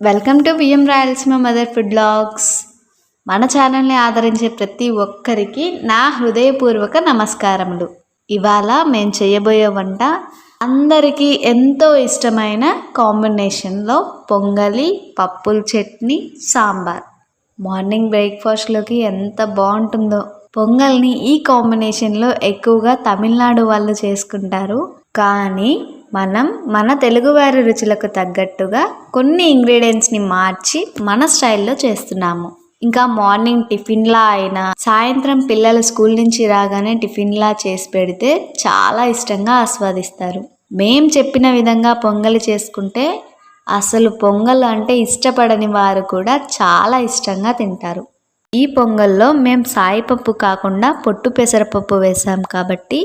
Welcome to బియ్యం Rayalaseema mother food blogs. మన ఛానల్ని ఆదరించే ప్రతి ఒక్కరికి నా హృదయపూర్వక నమస్కారములు. ఇవాళ మేము చేయబోయే వంట అందరికీ ఎంతో ఇష్టమైన కాంబినేషన్లో పొంగలి పప్పుల చట్నీ సాంబార్. మార్నింగ్ బ్రేక్ఫాస్ట్లోకి ఎంత బాగుంటుందో. పొంగల్ని ఈ కాంబినేషన్లో ఎక్కువగా తమిళనాడు వాళ్ళు చేసుకుంటారు. కానీ మనం మన తెలుగువారి రుచులకు తగ్గట్టుగా కొన్ని ఇంగ్రీడియంట్స్ని మార్చి మన స్టైల్లో చేస్తున్నాము. ఇంకా మార్నింగ్ టిఫిన్లా అయినా సాయంత్రం పిల్లలు స్కూల్ నుంచి రాగానే టిఫిన్లా చేసి పెడితే చాలా ఇష్టంగా ఆస్వాదిస్తారు. మేం చెప్పిన విధంగా పొంగలి చేసుకుంటే అసలు పొంగల్ అంటే ఇష్టపడని వారు కూడా చాలా ఇష్టంగా తింటారు. ఈ పొంగల్లో మేము సాయిపప్పు కాకుండా పొట్టు పెసరపప్పు వేసాం కాబట్టి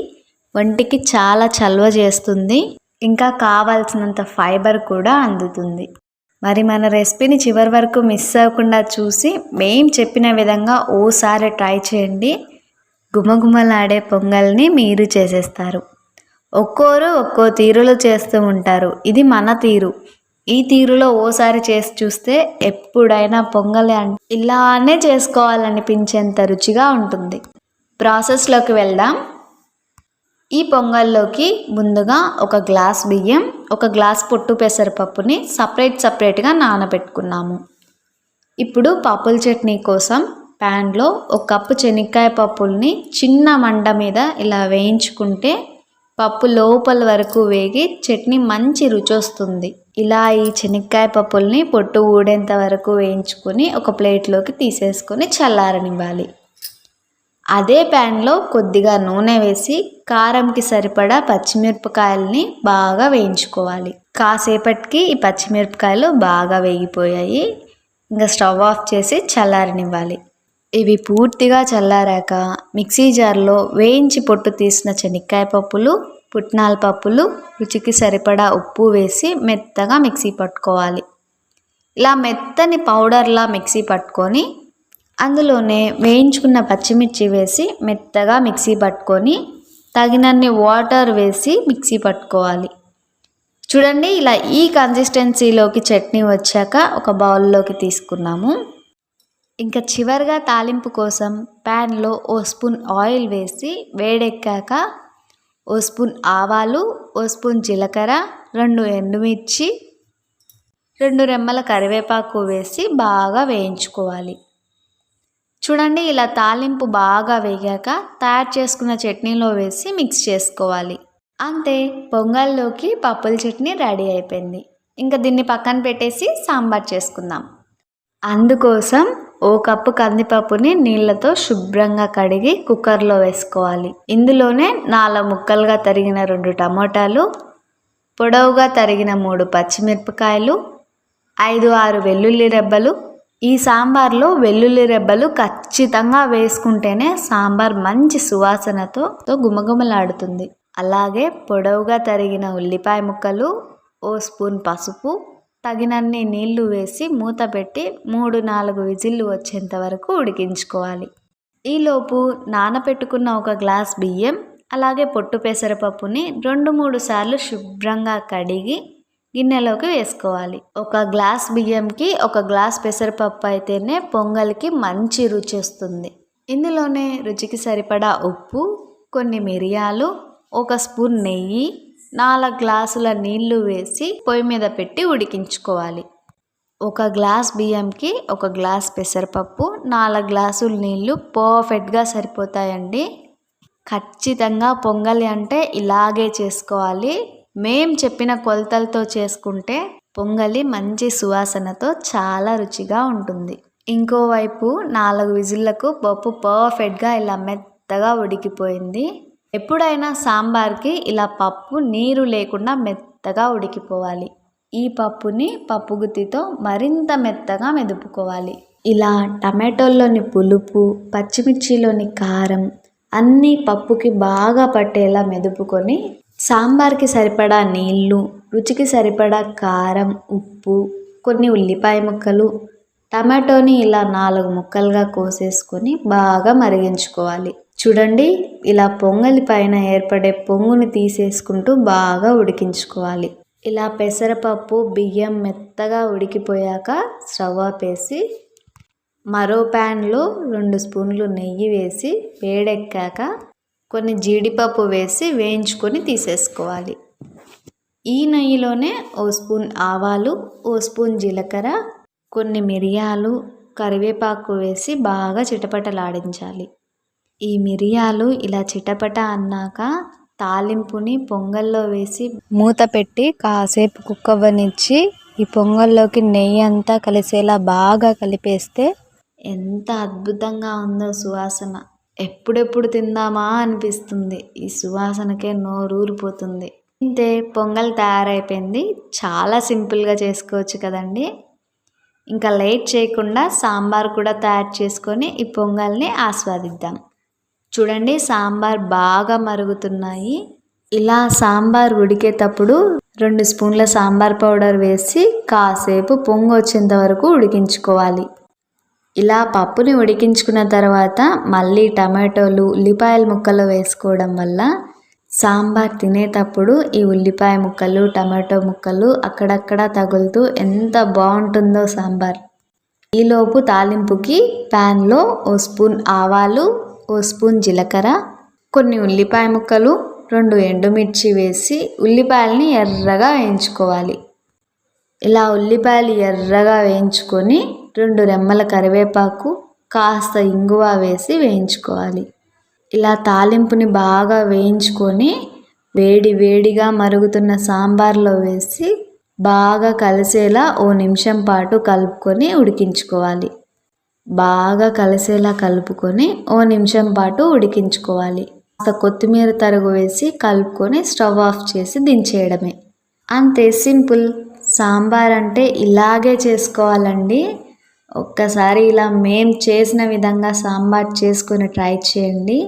వంటికి చాలా చల్వ చేస్తుంది. ఇంకా కావాల్సినంత ఫైబర్ కూడా అందుతుంది. మరి మన రెసిపీని చివరి వరకు మిస్ అవ్వకుండా చూసి మేం చెప్పిన విధంగా ఓసారి ట్రై చేయండి. గుమగుమలాడే పొంగల్ని మీరు చేసేస్తారు. ఒక్కోరు ఒక్కో తీరులో చేస్తూ ఉంటారు. ఇది మన తీరు. ఈ తీరులో ఓసారి చేసి చూస్తే ఎప్పుడైనా పొంగలి ఇలానే చేసుకోవాలనిపించేంత రుచిగా ఉంటుంది. ప్రాసెస్లోకి వెళ్దాం. ఈ పొంగల్లోకి ముందుగా ఒక గ్లాస్ బియ్యం ఒక గ్లాస్ పొట్టు పెసరపప్పుని సపరేట్ సపరేట్గా నానబెట్టుకున్నాము. ఇప్పుడు పప్పుల చట్నీ కోసం ప్యాన్లో ఒక కప్పు శనక్కాయ పప్పుల్ని చిన్న మంట మీద ఇలా వేయించుకుంటే పప్పు లోపల వరకు వేగి చట్నీ మంచి రుచి వస్తుంది ఇలా ఈ శనక్కాయ పప్పుల్ని పొట్టు ఊడేంత వరకు వేయించుకొని ఒక ప్లేట్లోకి తీసేసుకొని చల్లారనివ్వాలి. అదే ప్యాన్లో కొద్దిగా నూనె వేసి కారంకి సరిపడా పచ్చిమిరపకాయలని బాగా వేయించుకోవాలి. కాసేపటికి ఈ పచ్చిమిరపకాయలు బాగా వేగిపోయాయి. ఇంకా స్టవ్ ఆఫ్ చేసి చల్లారనివ్వాలి. ఇవి పూర్తిగా చల్లారాక మిక్సీ జార్లో వేయించి పొట్టు తీసిన శనక్కాయ పప్పులు పుట్నాల పప్పులు రుచికి సరిపడా ఉప్పు వేసి మెత్తగా మిక్సీ పట్టుకోవాలి. ఇలా మెత్తని పౌడర్లా మిక్సీ పట్టుకొని అందులోనే వేయించుకున్న పచ్చిమిర్చి వేసి మెత్తగా మిక్సీ పట్టుకొని తగినన్ని వాటర్ వేసి మిక్సీ పట్టుకోవాలి. చూడండి ఇలా ఈ కన్సిస్టెన్సీలోకి చట్నీ వచ్చాక ఒక బౌల్లోకి తీసుకున్నాము. ఇంకా చివరిగా తాలింపు కోసం ప్యాన్లో ఓ స్పూన్ ఆయిల్ వేసి వేడెక్కాక ఓ స్పూన్ ఆవాలు ఓ స్పూన్ జీలకర్ర రెండు ఎండుమిర్చి రెండు రెమ్మల కరివేపాకు వేసి బాగా వేయించుకోవాలి. చూడండి ఇలా తాలింపు బాగా వేగాక తయారు చేసుకున్న చట్నీలో వేసి మిక్స్ చేసుకోవాలి. అంతే పొంగల్లోకి పప్పుల చట్నీ రెడీ అయిపోయింది. ఇంకా దీన్ని పక్కన పెట్టేసి సాంబార్ చేసుకుందాం. అందుకోసం ఓ కప్పు కందిపప్పుని నీళ్ళతో శుభ్రంగా కడిగి కుక్కర్లో వేసుకోవాలి. ఇందులోనే నాలుగు ముక్కలుగా తరిగిన రెండు టమోటాలు పొడవుగా తరిగిన మూడు పచ్చిమిరపకాయలు ఐదు ఆరు వెల్లుల్లి రెబ్బలు ఈ సాంబార్లో వెల్లుల్లి రెబ్బలు ఖచ్చితంగా వేసుకుంటేనే సాంబార్ మంచి సువాసనతో తో గుమగుమలాడుతుంది అలాగే పొడవుగా తరిగిన ఉల్లిపాయ ముక్కలు ఓ స్పూన్ పసుపు తగినన్ని నీళ్ళు వేసి మూత పెట్టి మూడు నాలుగు విజిల్లు వచ్చేంత వరకు ఉడికించుకోవాలి. ఈలోపు నానపెట్టుకున్న ఒక గ్లాస్ బియ్యం అలాగే పొట్టు పెసరపప్పుని రెండు మూడు సార్లు శుభ్రంగా కడిగి గిన్నెలోకి వేసుకోవాలి. ఒక గ్లాస్ బియ్యంకి ఒక గ్లాస్ పెసరపప్పు అయితేనే పొంగల్కి మంచి రుచి వస్తుంది. ఇందులోనే రుచికి సరిపడా ఉప్పు కొన్ని మిరియాలు ఒక స్పూన్ నెయ్యి నాలుగు గ్లాసుల నీళ్ళు వేసి పొయ్యి మీద పెట్టి ఉడికించుకోవాలి. ఒక గ్లాస్ బియ్యంకి ఒక గ్లాస్ పెసరపప్పు నాలుగు గ్లాసుల నీళ్ళు పర్ఫెక్ట్గా సరిపోతాయండి. ఖచ్చితంగా పొంగలి అంటే ఇలాగే చేసుకోవాలి. మేం చెప్పిన కొలతలతో చేసుకుంటే పొంగలి మంచి సువాసనతో చాలా రుచిగా ఉంటుంది. ఇంకోవైపు నాలుగు విజిల్లకు పప్పు పర్ఫెక్ట్గా ఇలా మెత్తగా ఉడికిపోయింది. ఎప్పుడైనా సాంబార్కి ఇలా పప్పు నీరు లేకుండా మెత్తగా ఉడికిపోవాలి. ఈ పప్పుని పప్పు గుత్తితో మరింత మెత్తగా మెదుపుకోవాలి. ఇలా టమాటోల్లోని పులుపు పచ్చిమిర్చిలోని కారం అన్నీ పప్పుకి బాగా పట్టేలా మెదుపుకొని సాంబార్కి సరిపడా నీళ్ళు రుచికి సరిపడా కారం ఉప్పు కొన్ని ఉల్లిపాయ ముక్కలు టమాటోని ఇలా నాలుగు ముక్కలుగా కోసేసుకొని బాగా మరిగించుకోవాలి. చూడండి ఇలా పొంగలి పైన ఏర్పడే పొంగుని తీసేసుకుంటూ బాగా ఉడికించుకోవాలి. ఇలా పెసరపప్పు బియ్యం మెత్తగా ఉడికిపోయాక స్టవ్ ఆపేసి మరో ప్యాన్లో రెండు స్పూన్లు నెయ్యి వేసి వేడెక్కాక కొన్ని జీడిపప్పు వేసి వేయించుకొని తీసేసుకోవాలి. ఈ నెయ్యిలోనే ఓ స్పూన్ ఆవాలు ఓ స్పూన్ జీలకర్ర కొన్ని మిరియాలు కరివేపాకు వేసి బాగా చిటపటలాడించాలి. ఈ మిరియాలు ఇలా చిటపట అన్నాక తాలింపుని పొంగల్లో వేసి మూత పెట్టి కాసేపు కుక్కవ్వనిచ్చి ఈ పొంగల్లోకి నెయ్యి అంతా కలిసేలా బాగా కలిపేస్తే ఎంత అద్భుతంగా ఉందో సువాసన. ఎప్పుడెప్పుడు తిందామా అనిపిస్తుంది. ఈ సువాసనకే నోరూరిపోతుంది. ఇంతే పొంగల్ తయారైపోయింది. చాలా సింపుల్గా చేసుకోవచ్చు కదండి. ఇంకా లేట్ చేయకుండా సాంబార్ కూడా తయారు చేసుకొని ఈ పొంగల్ని ఆస్వాదిద్దాం. చూడండి సాంబార్ బాగా మరుగుతున్నాయి. ఇలా సాంబార్ ఉడికేటప్పుడు రెండు స్పూన్ల సాంబార్ పౌడర్ వేసి కాసేపు పొంగు వచ్చేంత వరకు ఉడికించుకోవాలి. ఇలా పప్పుని ఉడికించుకున్న తర్వాత మళ్ళీ టమాటోలు ఉల్లిపాయల ముక్కలు వేసుకోవడం వల్ల సాంబార్ తినేటప్పుడు ఈ ఉల్లిపాయ ముక్కలు టమాటో ముక్కలు అక్కడక్కడ తగులుతూ ఎంత బాగుంటుందో సాంబార్. ఈలోపు తాలింపుకి ప్యాన్లో ఓ స్పూన్ ఆవాలు ఓ స్పూన్ జీలకర్ర కొన్ని ఉల్లిపాయ ముక్కలు రెండు ఎండుమిర్చి వేసి ఉల్లిపాయలని ఎర్రగా వేయించుకోవాలి. ఇలా ఉల్లిపాయలు ఎర్రగా వేయించుకొని రెండు రెమ్మల కరివేపాకు కాస్త ఇంగువ వేసి వేయించుకోవాలి. ఇలా తాలింపుని బాగా వేయించుకొని వేడి వేడిగా మరుగుతున్న సాంబార్లో వేసి బాగా కలిసేలా ఓ నిమిషం పాటు కలుపుకొని ఉడికించుకోవాలి. బాగా కలిసేలా కలుపుకొని ఓ నిమిషం పాటు ఉడికించుకోవాలి. కాస్త కొత్తిమీర తరుగు వేసి కలుపుకొని స్టవ్ ఆఫ్ చేసి దించేయడమే. అంతే సింపుల్. సాంబార్ అంటే ఇలాగే చేసుకోవాలండి. ఒక్కసారి ఇలా మేం చేసిన విధంగా సాంబార్ చేసుకొని ట్రై చేయండి.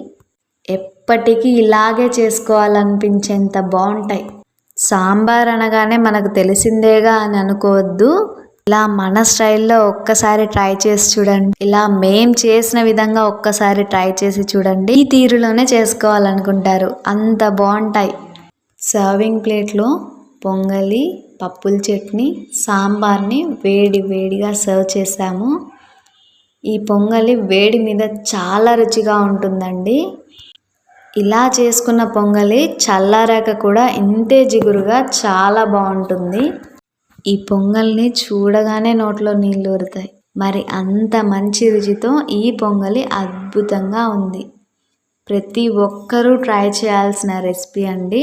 ఎప్పటికీ ఇలాగే చేసుకోవాలనిపించేంత బాగుంటాయి సాంబార్ అనగానే మనకు తెలిసిందేగా అని అనుకోవద్దు. ఇలా మన స్టైల్లో ఒక్కసారి ట్రై చేసి చూడండి. ఇలా మేం చేసిన విధంగా ఒక్కసారి ట్రై చేసి చూడండి. ఈ తీరులోనే చేసుకోవాలనుకుంటారు. అంత బాగుంటాయి సర్వింగ్ ప్లేట్లో పొంగలి పప్పుల చట్నీ సాంబార్ని వేడి వేడిగా సర్వ్ చేసాము ఈ పొంగలి వేడి మీద చాలా రుచిగా ఉంటుందండి. ఇలా చేసుకున్న పొంగలి చల్లారాక కూడా ఇంతే జిగురుగా చాలా బాగుంటుంది. ఈ పొంగల్ని చూడగానే నోట్లో నీళ్ళు ఊరుతాయి. మరి అంత మంచి రుచితో ఈ పొంగలి అద్భుతంగా ఉంది. ప్రతి ఒక్కరూ ట్రై చేయాల్సిన రెసిపీ అండి.